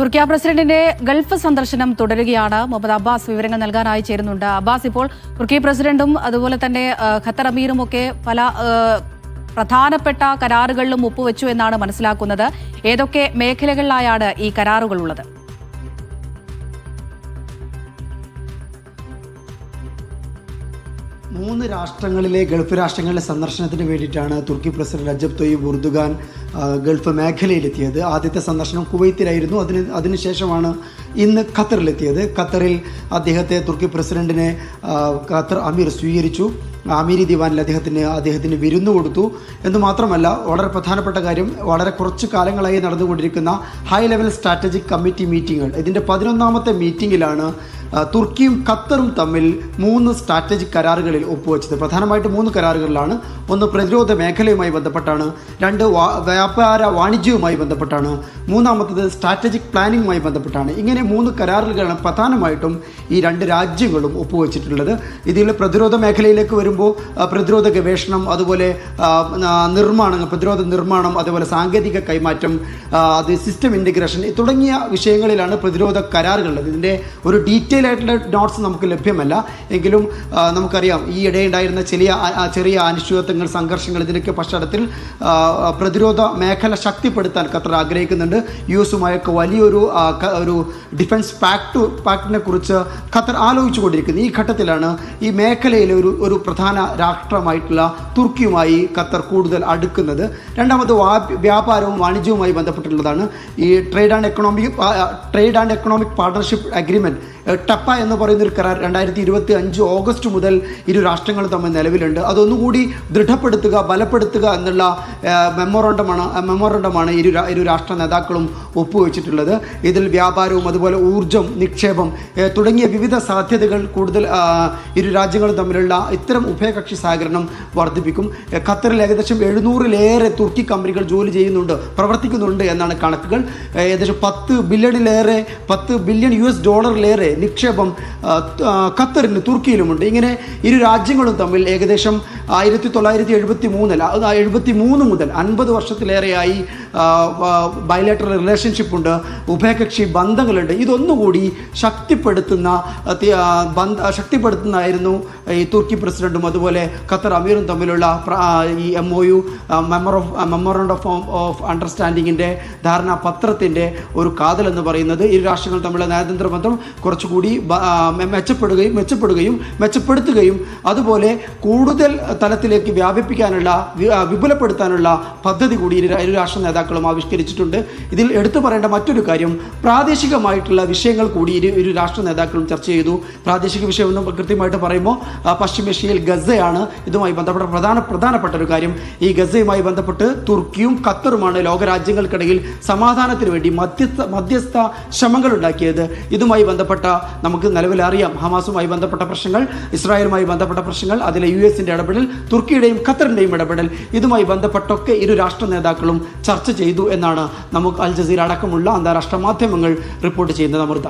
തുർക്കിയ പ്രസിഡന്റിന്റെ ഗൾഫ് സന്ദർശനം തുടരുകയാണ്. മുഹമ്മദ് അബ്ബാസ് വിവരങ്ങൾ നൽകാനായി ചേരുന്നുണ്ട്. അബ്ബാസ് ഇപ്പോൾ തുർക്കി പ്രസിഡന്റും അതുപോലെ തന്നെ ഖത്തർ അമീറും ഒക്കെ പല പ്രധാനപ്പെട്ട കരാറുകളിലും ഒപ്പുവെച്ചു എന്നാണ് മനസ്സിലാക്കുന്നത്. ഏതൊക്കെ മേഖലകളിലായാണ് ഈ കരാറുകൾ ഉള്ളത് മൂന്ന് രാഷ്ട്രങ്ങളിലെ ഗൾഫ് രാഷ്ട്രങ്ങളിലെ സന്ദർശനത്തിന് വേണ്ടിയിട്ടാണ് തുർക്കി പ്രസിഡന്റ് റജബ് തൊയ്യബ് ഉർദുഖാൻ ഗൾഫ് മേഖലയിലെത്തിയത്. ആദ്യത്തെ സന്ദർശനം കുവൈത്തിലായിരുന്നു. അതിന് അതിനുശേഷമാണ് ഇന്ന് ഖത്തറിലെത്തിയത്. ഖത്തറിൽ അദ്ദേഹത്തെ തുർക്കി പ്രസിഡന്റിനെ ഖത്തർ അമീർ സ്വീകരിച്ചു. അമീരി ദിവാനിൽ അദ്ദേഹത്തിന് അദ്ദേഹത്തിന് വിരുന്ന് കൊടുത്തു. എന്ന് മാത്രമല്ല വളരെ പ്രധാനപ്പെട്ട കാര്യം വളരെ കുറച്ച് കാലങ്ങളായി നടന്നുകൊണ്ടിരിക്കുന്ന ഹൈ ലെവൽ സ്ട്രാറ്റജിക് കമ്മിറ്റി മീറ്റിങ്ങുകൾ ഇതിന്റെ പതിനൊന്നാമത്തെ മീറ്റിങ്ങിലാണ് തുർക്കിയും ഖത്തറും തമ്മിൽ മൂന്ന് സ്ട്രാറ്റജിക് കരാറുകളിൽ ഒപ്പുവെച്ചത്. പ്രധാനമായിട്ട് മൂന്ന് കരാറുകളിലാണ്. ഒന്ന് പ്രതിരോധ മേഖലയുമായി ബന്ധപ്പെട്ടാണ്. രണ്ട് വ്യാപാര വാണിജ്യവുമായി ബന്ധപ്പെട്ടാണ്. മൂന്നാമത്തത് സ്ട്രാറ്റജിക് പ്ലാനിങ്ങുമായി ബന്ധപ്പെട്ടാണ്. ഇങ്ങനെ മൂന്ന് കരാറുകളാണ് പ്രധാനമായിട്ടും ഈ രണ്ട് രാജ്യങ്ങളും ഒപ്പുവെച്ചിട്ടുള്ളത്. ഇതിൽ പ്രതിരോധ മേഖലയിലേക്ക് വരുമ്പോൾ പ്രതിരോധ ഗവേഷണം അതുപോലെ ആ, ആ, നിർമ്മാണം പ്രതിരോധ നിർമ്മാണം അതുപോലെ സാങ്കേതിക കൈമാറ്റം അത് സിസ്റ്റം ഇന്റിഗ്രേഷൻ തുടങ്ങിയ വിഷയങ്ങളിലാണ് പ്രതിരോധ കരാറുകളുള്ളത്. ഇതിന്റെ ഒരു ഡീറ്റെയിൽ ആയിട്ടുള്ള നോട്ട്സ് നമുക്ക് ലഭ്യമല്ല. എങ്കിലും നമുക്കറിയാം ഈ ഇടയുണ്ടായിരുന്ന ചെറിയ ചെറിയ അനിശ്ചിതത്വങ്ങൾ സംഘർഷങ്ങൾ ഇതിനൊക്കെ പശ്ചാത്തലത്തിൽ പ്രതിരോധ മേഖല ശക്തിപ്പെടുത്താൻ ഖത്തർ ആഗ്രഹിക്കുന്നുണ്ട്. യു എസുമായൊക്കെ വലിയൊരു ഒരു ഡിഫൻസ് പാക്ട് പാക്ടിനെ കുറിച്ച് ഖത്തർ ആലോചിച്ചു കൊണ്ടിരിക്കുന്നു ഈ ഘട്ടത്തിലാണ് ഈ മേഖലയിലെ ഒരു ഒരു പ്രധാന രാഷ്ട്രമായിട്ടുള്ള തുർക്കിയുമായി ഖത്തർ കൂടുതൽ അടുക്കുന്നത്. രണ്ടാമത് വ്യാപാരവും വാണിജ്യവുമായി ബന്ധപ്പെട്ടുള്ളതാണ് ഈ trade and economic trade and economic partnership agreement ടപ്പ എന്ന് പറയുന്ന ഒരു കരാർ രണ്ടായിരത്തി ഇരുപത്തി അഞ്ച് ഓഗസ്റ്റ് മുതൽ ഇരു രാഷ്ട്രങ്ങളും തമ്മിൽ നിലവിലുണ്ട്. അതൊന്നുകൂടി ദൃഢപ്പെടുത്തുക ബലപ്പെടുത്തുക എന്നുള്ള മെമ്മോറണ്ടമാണ് മെമ്മോറണ്ടമാണ് ഇരു ഇരു രാഷ്ട്ര നേതാക്കളും ഒപ്പുവെച്ചിട്ടുള്ളത്. ഇതിൽ വ്യാപാരവും അതുപോലെ ഊർജം നിക്ഷേപം തുടങ്ങിയ വിവിധ സാധ്യതകൾ കൂടുതൽ ഇരു രാജ്യങ്ങളും തമ്മിലുള്ള ഇത്തരം ഉഭയകക്ഷി സഹകരണം വർദ്ധിപ്പിക്കും. ഖത്തറിൽ ഏകദേശം എഴുന്നൂറിലേറെ തുർക്കി കമ്പനികൾ ജോലി ചെയ്യുന്നുണ്ട് പ്രവർത്തിക്കുന്നുണ്ട് എന്നാണ് കണക്കുകൾ. ഏകദേശം പത്ത് ബില്യണിലേറെ പത്ത് ബില്യൺ യു എസ് ഡോളറിലേറെ നിക്ഷേപം ആ, ഖത്തറിന് തുർക്കിയിലുമുണ്ട്. ഇങ്ങനെ ഇരു രാജ്യങ്ങളും തമ്മിൽ ഏകദേശം ആയിരത്തി തൊള്ളായിരത്തി എഴുപത്തി മൂന്നിൽ എഴുപത്തി മൂന്ന് മുതൽ അൻപത് വർഷത്തിലേറെയായി ബയലേറ്ററൽ റിലേഷൻഷിപ്പ് ഉണ്ട് ഉഭയകക്ഷി ബന്ധങ്ങളുണ്ട്. ഇതൊന്നുകൂടി ശക്തിപ്പെടുത്തുന്ന ബന്ധ ശക്തിപ്പെടുത്തുന്നതായിരുന്നു ഈ തുർക്കി പ്രസിഡന്റും അതുപോലെ ഖത്തർ അമീറും തമ്മിലുള്ള ഈ M O U memo of memorandum of of അണ്ടർസ്റ്റാൻഡിങ്ങിന്റെ ധാരണാപത്രത്തിന്റെ ഒരു കാതൽ എന്ന് പറയുന്നത് ഇരു രാഷ്ട്രങ്ങൾ തമ്മിലുള്ള നയതന്ത്ര ബന്ധം കുറച്ചുകൂടി മെ- മെച്ചപ്പെടുകയും മെച്ചപ്പെടുകയും മെച്ചപ്പെടുത്തുകയും അതുപോലെ കൂടുതൽ തലത്തിലേക്ക് വ്യാപിപ്പിക്കാനുള്ള വിപുലപ്പെടുത്താനുള്ള പദ്ധതി കൂടി ഇരു രാഷ്ട്ര നേതാക്കളും ആവിഷ്കരിച്ചിട്ടുണ്ട്. ഇതിൽ എടുത്തു പറയേണ്ട മറ്റൊരു കാര്യം പ്രാദേശികമായിട്ടുള്ള വിഷയങ്ങൾ കൂടി ഇരു ഇരു രാഷ്ട്ര നേതാക്കളും ചർച്ച ചെയ്തു. പ്രാദേശിക വിഷയം എന്ന് കൃത്യമായിട്ട് പറയുമ്പോൾ പശ്ചിമേഷ്യയിൽ ഗസയാണ് ഇതുമായി ബന്ധപ്പെട്ട പ്രധാന പ്രധാനപ്പെട്ട ഒരു കാര്യം. ഈ ഗസയുമായി ബന്ധപ്പെട്ട് തുർക്കിയും ഖത്തറുമാണ് ലോകരാജ്യങ്ങൾക്കിടയിൽ സമാധാനത്തിന് വേണ്ടി മധ്യസ്ഥ മധ്യസ്ഥ ശ്രമങ്ങൾ ഉണ്ടാക്കിയത് ഇതുമായി ബന്ധപ്പെട്ട നമുക്ക് നിലവിൽ അറിയാം. ഹമാസുമായി ബന്ധപ്പെട്ട പ്രശ്നങ്ങൾ ഇസ്രായേലുമായി ബന്ധപ്പെട്ട പ്രശ്നങ്ങൾ അതിലെ യു എസിന്റെ ഇടപെടൽ തുർക്കിയുടെയും ഖത്തറിന്റെയും ഇടപെടൽ ഇതുമായി ബന്ധപ്പെട്ടൊക്കെ ഇരു രാഷ്ട്ര നേതാക്കളും ചർച്ച ചെയ്തു എന്നാണ് നമുക്ക് അൽ ജസീർ അടക്കമുള്ള അന്താരാഷ്ട്ര മാധ്യമങ്ങൾ റിപ്പോർട്ട് ചെയ്യുന്നത്. അമൃത.